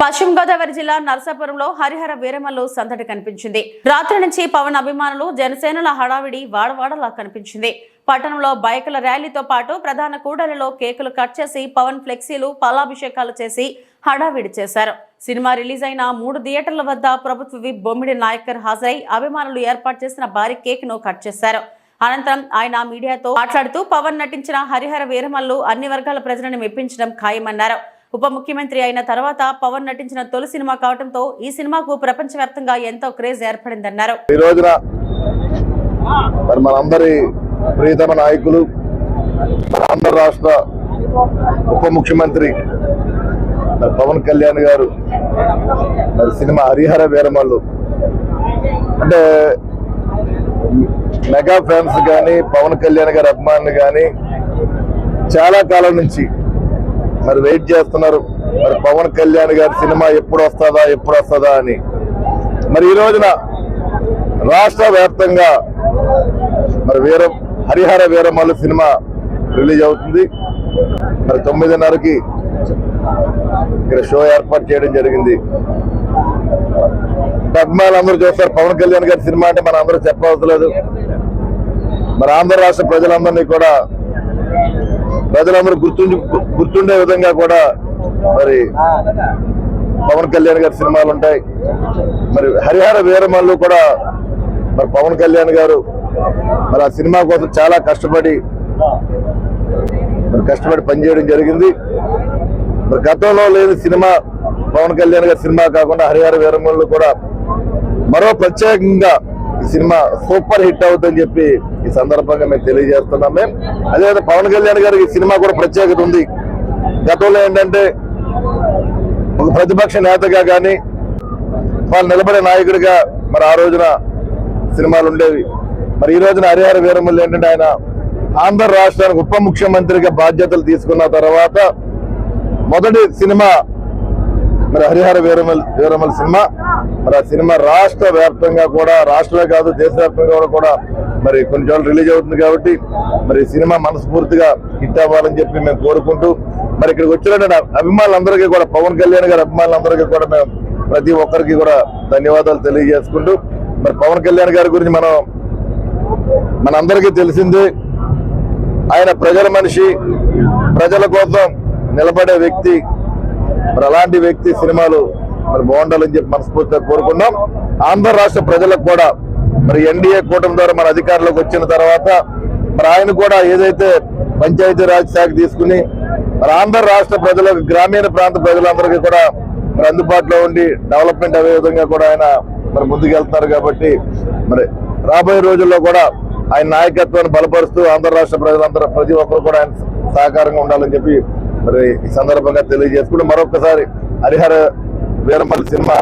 పశ్చిమ గోదావరి జిల్లా నరసాపురంలో హరిహర వీరమల్లు సందడి కనిపించింది. రాత్రి నుంచి పవన్ అభిమానులు జనసేనల హడావిడి వాడవాడలా కనిపించింది. పట్టణంలో బైకుల ర్యాలీతో పాటు ప్రధాన కూడలిలో కేకులు కట్ చేసి పవన్ ఫ్లెక్సీలు పాలాభిషేకాలు చేసి హడావిడి చేశారు. సినిమా రిలీజ్ అయిన మూడు థియేటర్ల వద్ద ప్రభుత్వ విప్ బొమ్మిడి నాయకర్ హాజరై అభిమానులు ఏర్పాటు చేసిన భారీ కేక్ను కట్ చేశారు. అనంతరం ఆయన మీడియాతో మాట్లాడుతూ పవన్ నటించిన హరిహర వీరమల్లు అన్ని వర్గాల ప్రజలను మెప్పించడం ఖాయమన్నారు. ఉప ముఖ్యమంత్రి అయిన తర్వాత పవన్ నటించిన తొలి సినిమా కావడంతో ఈ సినిమాకు ప్రపంచవ్యాప్తంగా ఎంతో క్రేజ్ ఏర్పడిందన్నారు. ఈ రోజున మరి మనందరి ప్రియతమ నాయకులు ఆంధ్ర రాష్ట్ర ఉప ముఖ్యమంత్రి పవన్ కళ్యాణ్ గారు మరి సినిమా హరిహర వీరమల్లు. అంటే మెగా ఫ్యాన్స్ కానీ పవన్ కళ్యాణ్ గారి అభిమానులు కానీ చాలా కాలం నుంచి మరి వెయిట్ చేస్తున్నారు. మరి పవన్ కళ్యాణ్ గారి సినిమా ఎప్పుడు వస్తుందా ఎప్పుడు వస్తుందా అని. మరి ఈ రోజున రాష్ట్ర వ్యాప్తంగా మరి వీర హరిహర వీరమల్లు సినిమా రిలీజ్ అవుతుంది. మరి తొమ్మిదిన్నరకి ఇక్కడ షో ఏర్పాటు చేయడం జరిగింది. అభిమానులు అందరూ చూస్తారు. పవన్ కళ్యాణ్ గారి సినిమా అంటే మన అందరూ చెప్పవసలేదు మరి ఆంధ్ర రాష్ట్ర ప్రజలందరినీ కూడా ప్రజలందరూ గుర్తుండి గుర్తుండే విధంగా కూడా మరి పవన్ కళ్యాణ్ గారి సినిమాలు ఉంటాయి. మరి హరిహర వీరమల్లు కూడా మరి పవన్ కళ్యాణ్ గారు మరి ఆ సినిమా కోసం చాలా కష్టపడి మరి కష్టపడి పనిచేయడం జరిగింది. మరి గతంలో లేని సినిమా పవన్ కళ్యాణ్ గారి సినిమా కాకుండా హరిహర వీరమల్లు కూడా మరో ప్రత్యేకంగా సినిమా సూపర్ హిట్ అవుతుందని చెప్పి ఈ సందర్భంగా మేము తెలియజేస్తున్నాం మేము అదేవిధంగా పవన్ కళ్యాణ్ గారికి సినిమా కూడా ప్రత్యేకత ఉంది. గతంలో ఏంటంటే ఒక ప్రతిపక్ష నేతగా కానీ వాళ్ళు నిలబడే నాయకుడిగా మరి ఆ రోజున సినిమాలు ఉండేవి. మరి ఈ రోజున హరిహర వీరములు ఏంటంటే ఆయన ఆంధ్ర రాష్ట్రానికి ఉప ముఖ్యమంత్రిగా బాధ్యతలు తీసుకున్న తర్వాత మొదటి సినిమా మరి హరిహర వీరమల్ వీరమల్ సినిమా. మరి ఆ సినిమా రాష్ట్ర వ్యాప్తంగా కూడా రాష్ట్రమే కాదు దేశవ్యాప్తంగా కూడా మరి కొన్ని చోట్ల రిలీజ్ అవుతుంది కాబట్టి మరి సినిమా మనస్ఫూర్తిగా హిట్ అవ్వాలని చెప్పి మేము కోరుకుంటూ మరి ఇక్కడికి వచ్చిన అభిమానులందరికీ కూడా పవన్ కళ్యాణ్ గారి అభిమానులందరికీ కూడా మేము ప్రతి ఒక్కరికి కూడా ధన్యవాదాలు తెలియజేసుకుంటూ మరి పవన్ కళ్యాణ్ గారి గురించి మనం మనందరికీ తెలిసిందే ఆయన ప్రజల మనిషి ప్రజల కోసం నిలబడే వ్యక్తి మరి అలాంటి వ్యక్తి సినిమాలు మరి బాగుండాలని చెప్పి మనస్ఫూర్తిగా కోరుకున్నాం ఆంధ్ర రాష్ట్ర ప్రజలకు కూడా మరి ఎన్డీఏ కూటమి ద్వారా మన అధికారంలోకి వచ్చిన తర్వాత మరి ఆయన కూడా ఏదైతే పంచాయతీరాజ్ శాఖ తీసుకుని మరి ఆంధ్ర రాష్ట్ర ప్రజలకు గ్రామీణ ప్రాంత ప్రజలందరికీ కూడా మరి అందుబాటులో ఉండి డెవలప్మెంట్ అదే విధంగా కూడా ఆయన మరి ముందుకెళ్తున్నారు కాబట్టి మరి రాబోయే రోజుల్లో కూడా ఆయన నాయకత్వాన్ని బలపరుస్తూ ఆంధ్ర రాష్ట్ర ప్రజలందరూ ప్రతి ఒక్కరు కూడా ఆయన సహకారంగా ఉండాలని చెప్పి మరి ఈ సందర్భంగా తెలియజేసుకుంటూ మరొకసారి హరిహర వీరమల్లి సినిమా